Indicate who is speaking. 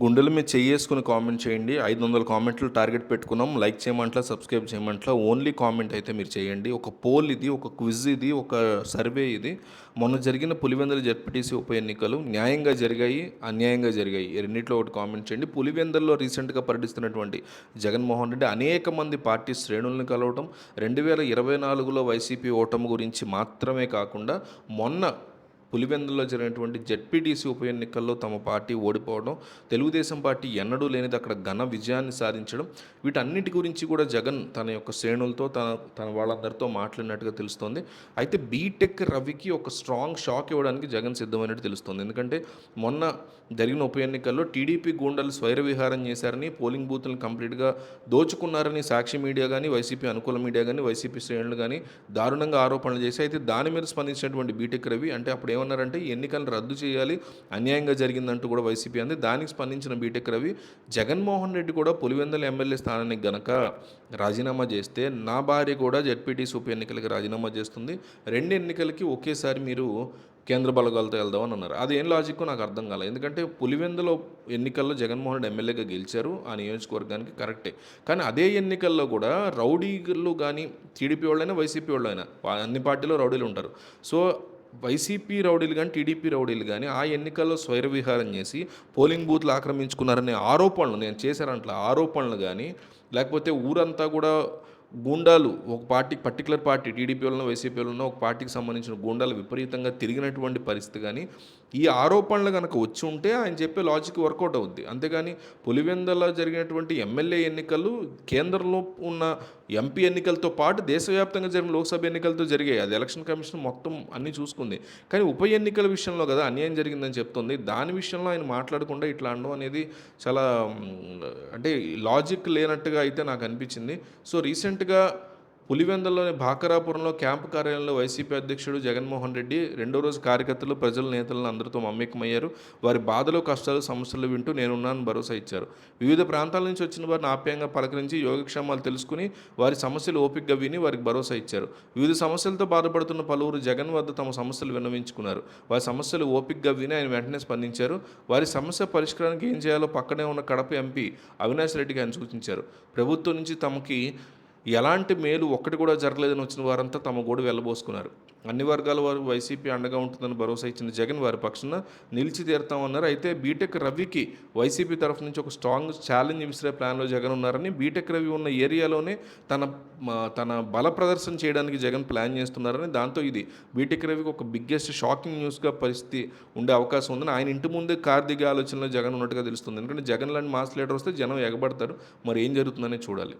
Speaker 1: గుండెల మీద చెయ్యేసుకుని కామెంట్ చేయండి. ఐదు వందల కామెంట్లు టార్గెట్ పెట్టుకున్నాం. లైక్ చేయమంటా సబ్స్క్రైబ్ చేయమంటా ఓన్లీ కామెంట్ అయితే మీరు చేయండి. ఒక పోల్ ఇది ఒక క్విజ్ ఇది ఒక సర్వే ఇది. మొన్న జరిగిన పులివెందుల జడ్పీటీసీ ఉప ఎన్నికలు న్యాయంగా జరిగాయి అన్యాయంగా జరిగాయి. రెండింటిలో ఒకటి కామెంట్ చేయండి. పులివెందుల్లో రీసెంట్గా పర్యటిస్తున్నటువంటి జగన్మోహన్ రెడ్డి అనేక మంది పార్టీ శ్రేణులను కలవటం రెండు వేల ఇరవై నాలుగులో వైసీపీ ఓటమి గురించి మాత్రమే కాకుండా మొన్న పులివెందులో జరిగినటువంటి జెడ్పీటీసీ ఉప ఎన్నికల్లో తమ పార్టీ ఓడిపోవడం తెలుగుదేశం పార్టీ ఎన్నడూ లేనిది అక్కడ ఘన విజయాన్ని సాధించడం వీటన్నిటి గురించి కూడా జగన్ తన యొక్క శ్రేణులతో తన తన వాళ్ళందరితో మాట్లాడినట్టుగా తెలుస్తోంది. అయితే బీటెక్ రవికి ఒక స్ట్రాంగ్ షాక్ ఇవ్వడానికి జగన్ సిద్ధమైనట్టు తెలుస్తుంది. ఎందుకంటే మొన్న జరిగిన ఉప ఎన్నికల్లో టీడీపీ గూండాలు స్వైర విహారం చేశారని పోలింగ్ బూత్లను కంప్లీట్గా దోచుకున్నారని సాక్షి మీడియా కానీ వైసీపీ అనుకూల మీడియా కానీ వైసీపీ శ్రేణులు కానీ దారుణంగా ఆరోపణలు చేసి అయితే దాని మీద స్పందించినటువంటి బీటెక్ రవి అంటే అప్పుడు ఏమన్నారంటే ఎన్నికలను రద్దు చేయాలి అన్యాయంగా జరిగిందంటూ కూడా వైసీపీ అంది. దానికి స్పందించిన బీటెక్ రవి జగన్మోహన్ రెడ్డి కూడా పులివెందుల ఎమ్మెల్యే స్థానానికి గనక రాజీనామా చేస్తే నా భార్య కూడా జెడ్పీటీసీ ఉప ఎన్నికలకి రాజీనామా చేస్తుంది. రెండు ఎన్నికలకి ఒకేసారి మీరు కేంద్ర బలగాలతో వెళ్దామని అన్నారు. అది ఏం లాజిక్ నాకు అర్థం కాలేదు. ఎందుకంటే పులివెందులో ఎన్నికల్లో జగన్మోహన్ రెడ్డి ఎమ్మెల్యేగా గెలిచారు. ఆ నియోజకవర్గానికి కరెక్టే. కానీ అదే ఎన్నికల్లో కూడా రౌడీలు కానీ టీడీపీ వాళ్ళైనా వైసీపీ వాళ్ళైనా అన్ని పార్టీలో రౌడీలు ఉంటారు. సో వైసీపీ రౌడీలు కానీ టీడీపీ రౌడీలు కానీ ఆ ఎన్నికల్లో స్వైర విహారం చేసి పోలింగ్ బూత్లు ఆక్రమించుకున్నారనే ఆరోపణలు నేను చేశారంట్ల ఆరోపణలు కానీ లేకపోతే ఊరంతా కూడా గూండాలు ఒక పార్టీ పర్టికులర్ పార్టీ టీడీపీ వలన వైసీపీ వాళ్ళనో ఒక పార్టీకి సంబంధించిన గూండాలు విపరీతంగా తిరిగినటువంటి పరిస్థితి కానీ ఈ ఆరోపణలు కనుక వచ్చి ఉంటే ఆయన చెప్పే లాజిక్ వర్కౌట్ అవుద్ది. అంతేగాని పులివెందల జరిగినటువంటి ఎమ్మెల్యే ఎన్నికలు కేంద్రంలో ఉన్న ఎంపీ ఎన్నికలతో పాటు దేశవ్యాప్తంగా జరిగిన లోక్సభ ఎన్నికలతో జరిగాయి. అది ఎలక్షన్ కమిషన్ మొత్తం అన్ని చూసుకుంది. కానీ ఉప ఎన్నికల విషయంలో కదా అన్యాయం జరిగిందని చెప్తుంది. దాని విషయంలో ఆయన మాట్లాడకుండా ఇట్లా అనడం అనేది చాలా అంటే లాజిక్ లేనట్టుగా అయితే నాకు అనిపించింది. సో రీసెంట్ రీసెంట్గా పులివెందల్లోని భాకరాపురంలో క్యాంపు కార్యాలయంలో వైసీపీ అధ్యక్షుడు జగన్మోహన్ రెడ్డి రెండో రోజు కార్యకర్తలు ప్రజల నేతలను అందరితో మమ్మకమయ్యారు వారి బాధలు కష్టాలు సమస్యలు వింటూ నేనున్నాను భరోసా ఇచ్చారు. వివిధ ప్రాంతాల నుంచి వచ్చిన వారిని ఆప్యాయంగా పలకరించి యోగక్షేమాలు తెలుసుకుని వారి సమస్యలు ఓపికగా విని వారికి భరోసా ఇచ్చారు. వివిధ సమస్యలతో బాధపడుతున్న పలువురు జగన్ వద్ద తమ సమస్యలు విన్నవించుకున్నారు. వారి సమస్యలు ఓపికగా విని ఆయన వెంటనే స్పందించారు. వారి సమస్య పరిష్కారానికి ఏం చేయాలో పక్కనే ఉన్న కడప ఎంపీ అవినాష్ రెడ్డికి ఆయన సూచించారు. ప్రభుత్వం నుంచి తమకి ఎలాంటి మేలు ఒక్కటి కూడా జరగలేదని వచ్చిన వారంతా తమ గోడు వెళ్ళబోసుకున్నారు. అన్ని వర్గాల వారు వైసీపీ అండగా ఉంటుందని భరోసా ఇచ్చిన జగన్ వారి పక్షాన నిలిచి తీరుతామన్నారు. అయితే బీటెక్ రవికి వైసీపీ తరఫు నుంచి ఒక స్ట్రాంగ్ ఛాలెంజ్ విసిరే ప్లాన్లో జగన్ ఉన్నారని బీటెక్ రవి ఉన్న ఏరియాలోనే తన తన బల ప్రదర్శన చేయడానికి జగన్ ప్లాన్ చేస్తున్నారని దాంతో ఇది బీటెక్ రవికి ఒక బిగ్గెస్ట్ షాకింగ్ న్యూస్గా పరిస్థితి ఉండే అవకాశం ఉందని ఆయన ఇంటి ముందే కార్ దిగే ఆలోచనలో జగన్ ఉన్నట్టుగా తెలుస్తుంది. ఎందుకంటే జగన్ లాంటి మాస్ లీడర్ వస్తే జనం ఎగబడతారు. మరి ఏం జరుగుతుందనే చూడాలి.